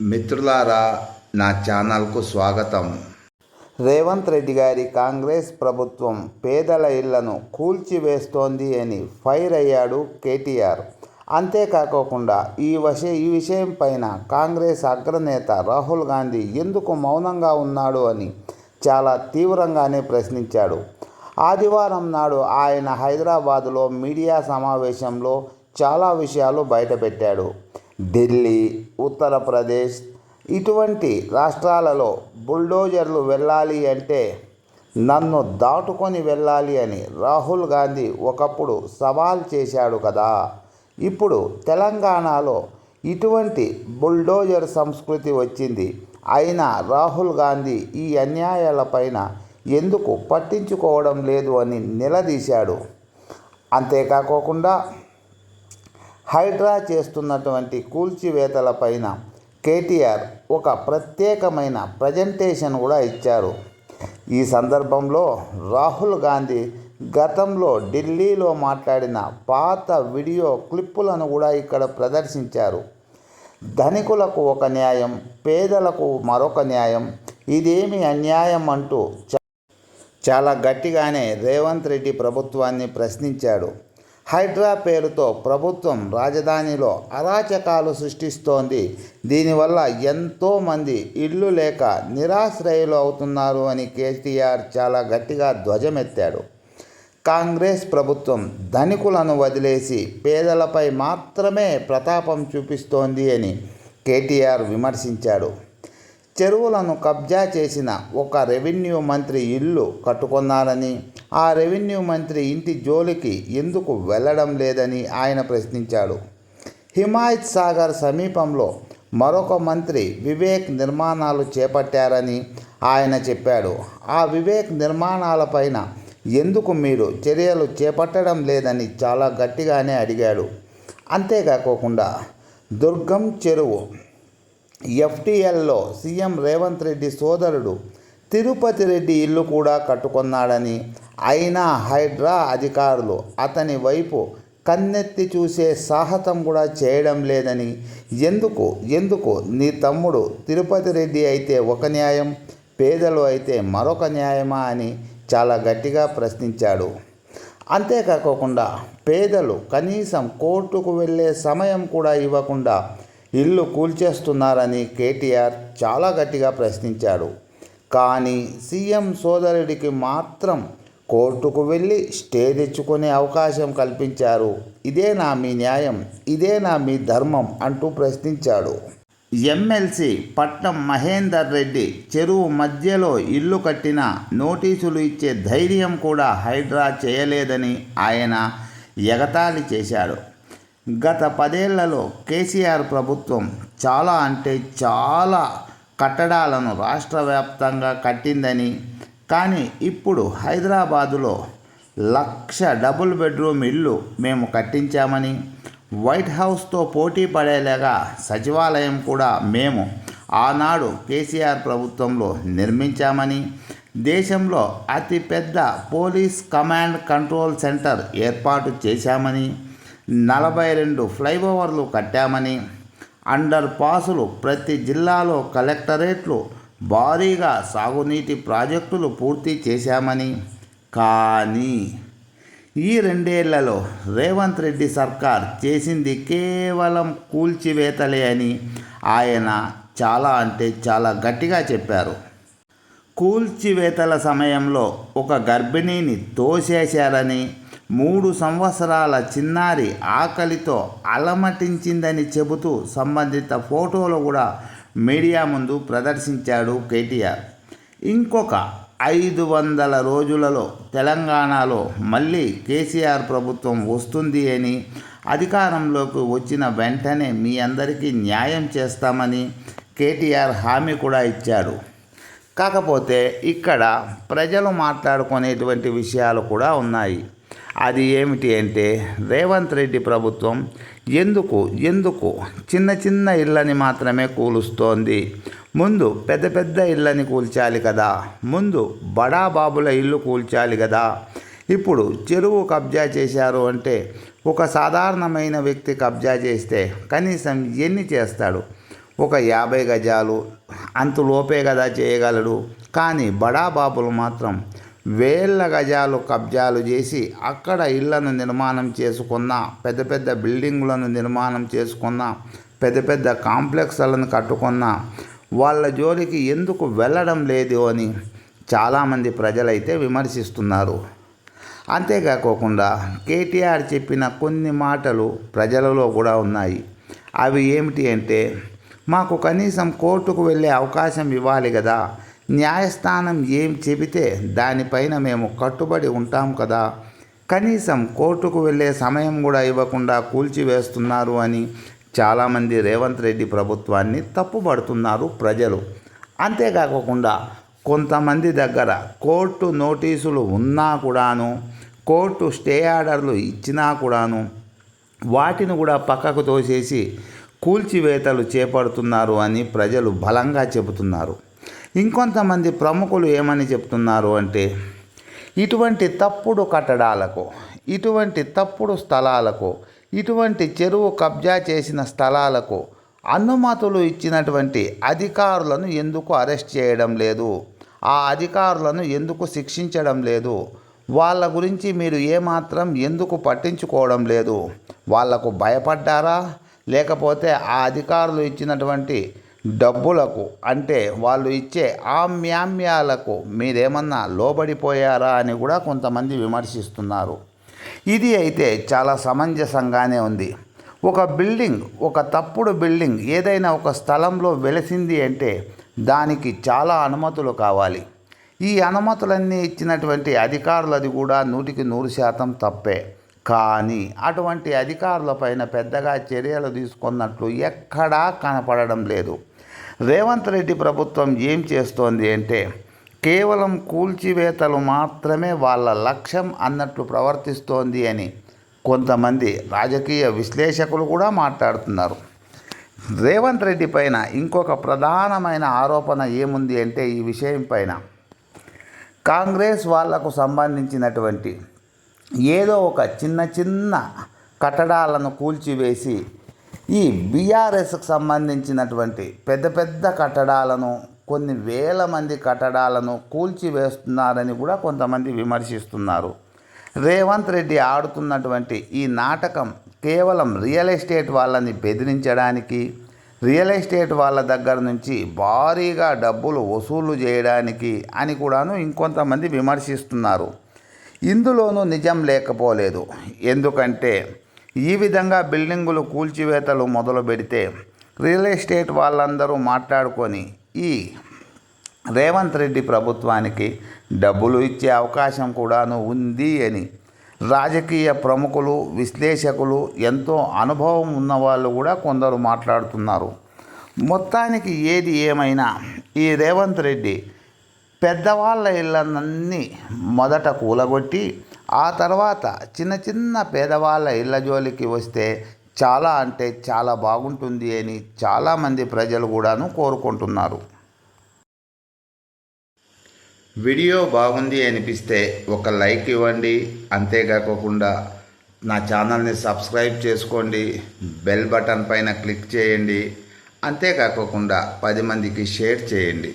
మిత్రులారా నా ఛానల్కు స్వాగతం. రేవంత్ రెడ్డి గారి కాంగ్రెస్ ప్రభుత్వం పేదల ఇళ్ళను కూల్చివేస్తోంది అని ఫైర్ అయ్యాడు కేటీఆర్. అంతేకాకోకుండా ఈ వశ ఈ విషయం పైన కాంగ్రెస్ అగ్రనేత రాహుల్ గాంధీ ఎందుకు మౌనంగా ఉన్నాడు అని చాలా తీవ్రంగానే ప్రశ్నించాడు. ఆదివారం నాడు ఆయన హైదరాబాదులో మీడియా సమావేశంలో చాలా విషయాలు బయటపెట్టాడు. ఢిల్లీ ఉత్తరప్రదేశ్ ఇటువంటి రాష్ట్రాలలో బుల్డోజర్లు వెళ్ళాలి అంటే నన్ను దాటుకొని వెళ్ళాలి అని రాహుల్ గాంధీ ఒకప్పుడు సవాల్ చేశాడు కదా. ఇప్పుడు తెలంగాణలో ఇటువంటి బుల్డోజర్ సంస్కృతి వచ్చింది. అయినా రాహుల్ గాంధీ ఈ అన్యాయాలపైన ఎందుకు పట్టించుకోవడం లేదు అని నిలదీశాడు. అంతేకాకోకుండా హైడ్రా చేస్తున్నటువంటి కూల్చివేతలపైన కేటీఆర్ ఒక ప్రత్యేకమైన ప్రజెంటేషన్ కూడా ఇచ్చారు. ఈ సందర్భంలో రాహుల్ గాంధీ గతంలో ఢిల్లీలో మాట్లాడిన పాత వీడియో క్లిప్పులను కూడా ఇక్కడ ప్రదర్శించారు. ధనికులకు ఒక న్యాయం పేదలకు మరొక న్యాయం ఇదేమి అన్యాయం అంటూ చ- చాలా గట్టిగానే రేవంత్ రెడ్డి ప్రభుత్వాన్ని ప్రశ్నించాడు. హైడ్రా పేరుతో ప్రభుత్వం రాజధానిలో అరాచకాలు సృష్టిస్తోంది. దీనివల్ల ఎంతోమంది ఇళ్ళు లేక నిరాశ్రయులు అవుతున్నారు అని కేటీఆర్ చాలా గట్టిగా ధ్వజమెత్తాడు. కాంగ్రెస్ ప్రభుత్వం ధనికులను వదిలేసి పేదలపై మాత్రమే ప్రతాపం చూపిస్తోంది అని కేటీఆర్ విమర్శించాడు. చెరువులను కబ్జా చేసిన ఒక రెవెన్యూ మంత్రి ఇల్లు కట్టుకున్నారని ఆ రెవెన్యూ మంత్రి ఇంటి జోలికి ఎందుకు వెళ్ళడం లేదని ఆయన ప్రశ్నించాడు. హిమాయత్ సాగర్ సమీపంలో మరొక మంత్రి వివేక్ నిర్మాణాలు చేపట్టారని ఆయన చెప్పాడు. ఆ వివేక్ నిర్మాణాలపైన ఎందుకు మీరు చర్యలు చేపట్టడం లేదని చాలా గట్టిగానే అడిగాడు. అంతేకాకోకుండా దుర్గం చెరువు ఎఫ్టీఎల్లో సీఎం రేవంత్ రెడ్డి సోదరుడు తిరుపతి రెడ్డి ఇల్లు కూడా కట్టుకున్నాడని. అయినా హైడ్రా అధికారులు అతని వైపు కన్నెత్తి చూసే సాహసం కూడా చేయడం లేదని. ఎందుకు? ఎందుకు? నీ తమ్ముడు తిరుపతి రెడ్డి అయితే ఒక న్యాయం పేదలు అయితే మరొక న్యాయమా అని చాలా గట్టిగా ప్రశ్నించాడు. అంతేకాకుండా పేదలు కనీసం కోర్టుకు వెళ్ళే సమయం కూడా ఇవ్వకుండా ఇల్లు కూల్చేస్తున్నారని కేటీఆర్ చాలా గట్టిగా ప్రశ్నించాడు. కానీ సీఎం సోదరుడికి మాత్రం కోర్టుకు వెళ్ళి స్టే తెచ్చుకునే అవకాశం కల్పించారు. ఇదేనా మీ న్యాయం ఇదేనా మీ ధర్మం అంటూ ప్రశ్నించాడు. ఎమ్మెల్సీ పట్నం మహేందర్ రెడ్డి చెరువు మధ్యలో ఇల్లు కట్టిన నోటీసులు ఇచ్చే ధైర్యం కూడా హైడ్రా చేయలేదని ఆయన ఎగతాళి చేశాడు. గత పదేళ్ళలో కేసీఆర్ ప్రభుత్వం చాలా అంటే చాలా కట్టడాలను రాష్ట్ర వ్యాప్తంగా కట్టిందని కానీ ఇప్పుడు హైదరాబాదులో లక్ష డబుల్ బెడ్రూమ్ ఇల్లు మేము కట్టించామని వైట్ హౌస్తో పోటీ పడేలాగా సచివాలయం కూడా మేము ఆనాడు కేసీఆర్ ప్రభుత్వంలో నిర్మించామని దేశంలో అతిపెద్ద పోలీస్ కమాండ్ కంట్రోల్ సెంటర్ ఏర్పాటు చేశామని నలభై రెండు ఫ్లైఓవర్లు కట్టామని అండర్ పాసులు ప్రతి జిల్లాలో కలెక్టరేట్లు భారీగా సాగునీటి ప్రాజెక్టులు పూర్తి చేశామని. కానీ ఈ రెండేళ్ళలో రేవంత్ రెడ్డి సర్కార్ చేసింది కేవలం కూల్చివేతలే అని ఆయన చాలా అంటే చాలా గట్టిగా చెప్పారు. కూల్చివేతల సమయంలో ఒక గర్భిణిని తోసేశారని మూడు సంవత్సరాల చిన్నారి ఆకలితో అలమటించిందని చెబుతూ సంబంధిత ఫోటోలు కూడా మీడియా ముందు ప్రదర్శించాడు కేటీఆర్. ఇంకొక ఐదు వందల రోజులలో తెలంగాణలో మళ్ళీ కేసీఆర్ ప్రభుత్వం వస్తుంది అని అధికారంలోకి వచ్చిన వెంటనే మీ అందరికీ న్యాయం చేస్తామని కేటీఆర్ హామీ కూడా ఇచ్చాడు. కాకపోతే ఇక్కడ ప్రజలు మాట్లాడుకునేటువంటి విషయాలు కూడా ఉన్నాయి. అది ఏమిటి అంటే రేవంత్ రెడ్డి ప్రభుత్వం ఎందుకు ఎందుకు చిన్న చిన్న ఇళ్ళని మాత్రమే కూలుస్తోంది? ముందు పెద్ద పెద్ద ఇళ్ళని కూల్చాలి కదా. ముందు బడా బాబుల ఇల్లు కూల్చాలి కదా. ఇప్పుడు చెరువు కబ్జా చేశారు అంటే ఒక సాధారణమైన వ్యక్తి కబ్జా చేస్తే కనీసం ఎన్ని చేస్తాడు? ఒక యాభై గజాలు అంతలోపే కదా చేయగలడు. కానీ బడాబాబులు మాత్రం వేల గజాలు కబ్జాలు చేసి అక్కడ ఇళ్ళను నిర్మాణం చేసుకున్న పెద్ద పెద్ద బిల్డింగులను నిర్మాణం చేసుకున్న పెద్ద పెద్ద కాంప్లెక్స్లను కట్టుకున్న వాళ్ళ జోలికి ఎందుకు వెళ్ళడం లేదు అని చాలామంది ప్రజలైతే విమర్శిస్తున్నారు. అంతేకాకోకుండా కేటీఆర్ చెప్పిన కొన్ని మాటలు ప్రజలలో కూడా ఉన్నాయి. అవి ఏమిటి అంటే మాకు కనీసం కోర్టుకు వెళ్ళే అవకాశం ఇవ్వాలి కదా న్యాయస్థానం ఏం చెబితే దానిపైన మేము కట్టుబడి ఉంటాం కదా. కనీసం కోర్టుకు వెళ్ళే సమయం కూడా ఇవ్వకుండా కూల్చివేస్తున్నారు అని చాలామంది రేవంత్ రెడ్డి ప్రభుత్వాన్ని తప్పుపడుతున్నారు ప్రజలు. అంతేకాకుండా కొంతమంది దగ్గర కోర్టు నోటీసులు ఉన్నా కూడాను కోర్టు స్టే ఆర్డర్లు ఇచ్చినా కూడాను వాటిని కూడా పక్కకు తోసేసి కూల్చివేతలు చేపడుతున్నారు అని ప్రజలు బలంగా చెబుతున్నారు. ఇంకొంతమంది ప్రముఖులు ఏమని చెప్తున్నారు అంటే ఇటువంటి తప్పుడు కట్టడాలకు ఇటువంటి తప్పుడు స్థలాలకు ఇటువంటి చెరువు కబ్జా చేసిన స్థలాలకు అనుమతులు ఇచ్చినటువంటి అధికారులను ఎందుకు అరెస్ట్ చేయడం లేదు? ఆ అధికారులను ఎందుకు శిక్షించడం లేదు? వాళ్ళ గురించి మీరు ఏమాత్రం ఎందుకు పట్టించుకోవడం లేదు? వాళ్ళకు భయపడ్డారా? లేకపోతే ఆ అధికారులు ఇచ్చినటువంటి డబ్బులకు అంటే వాళ్ళు ఇచ్చే ఆమ్యామ్యాలకు మీరేమన్నా లోబడిపోయారా అని కూడా కొంతమంది విమర్శిస్తున్నారు. ఇది అయితే చాలా సమంజసంగానే ఉంది. ఒక బిల్డింగ్ ఒక తప్పుడు బిల్డింగ్ ఏదైనా ఒక స్థలంలో వెలిసింది అంటే దానికి చాలా అనుమతులు కావాలి. ఈ అనుమతులన్నీ ఇచ్చినటువంటి అధికారులది కూడా నూటికి నూరు శాతం తప్పే. కానీ అటువంటి అధికారులపైన పెద్దగా చర్యలు తీసుకున్నట్లు ఎక్కడా కనపడడం లేదు. రేవంత్ రెడ్డి ప్రభుత్వం ఏం చేస్తోంది అంటే కేవలం కూల్చివేతలు మాత్రమే వాళ్ళ లక్ష్యం అన్నట్లు ప్రవర్తిస్తోంది అని కొంతమంది రాజకీయ విశ్లేషకులు కూడా మాట్లాడుతున్నారు. రేవంత్ రెడ్డి పైన ఇంకొక ప్రధానమైన ఆరోపణ ఏముంది అంటే ఈ విషయం పైన. కాంగ్రెస్ వాళ్ళకు సంబంధించినటువంటి ఏదో ఒక చిన్న చిన్న కట్టడాలను కూల్చివేసి ఈ బీఆర్ఎస్కి సంబంధించినటువంటి పెద్ద పెద్ద కట్టడాలను కొన్ని వేల మంది కట్టడాలను కూల్చివేస్తున్నారని కూడా కొంతమంది విమర్శిస్తున్నారు. రేవంత్ రెడ్డి ఆడుతున్నటువంటి ఈ నాటకం కేవలం రియల్ ఎస్టేట్ వాళ్ళని బెదిరించడానికి రియల్ ఎస్టేట్ వాళ్ళ దగ్గర నుంచి భారీగా డబ్బులు వసూలు చేయడానికి అని కూడాను ఇంకొంతమంది విమర్శిస్తున్నారు. ఇందులోనూ నిజం లేకపోలేదు. ఎందుకంటే ఈ విధంగా బిల్డింగులు కూల్చివేతలు మొదలు పెడితే రియల్ ఎస్టేట్ వాళ్ళందరూ మాట్లాడుకొని ఈ రేవంత్ రెడ్డి ప్రభుత్వానికి డబ్బులు ఇచ్చే అవకాశం కూడాను ఉంది అని రాజకీయ ప్రముఖులు విశ్లేషకులు ఎంతో అనుభవం ఉన్నవాళ్ళు కూడా కొందరు మాట్లాడుతున్నారు. మొత్తానికి ఏది ఏమైనా ఈ రేవంత్ రెడ్డి పెద్దవాళ్ళ ఇళ్ళన్నీ మొదట కూలగొట్టి ఆ తర్వాత చిన్న చిన్న పేదవాళ్ళ ఇళ్ళ జోలికి వస్తే చాలా అంటే చాలా బాగుంటుంది అని చాలామంది ప్రజలు కూడాను కోరుకుంటున్నారు. వీడియో బాగుంది అనిపిస్తే ఒక లైక్ ఇవ్వండి. అంతేకాకుండా నా ఛానల్ని సబ్స్క్రైబ్ చేసుకోండి. బెల్ బటన్ పైన క్లిక్ చేయండి. అంతేకాకుండా పది మందికి షేర్ చేయండి.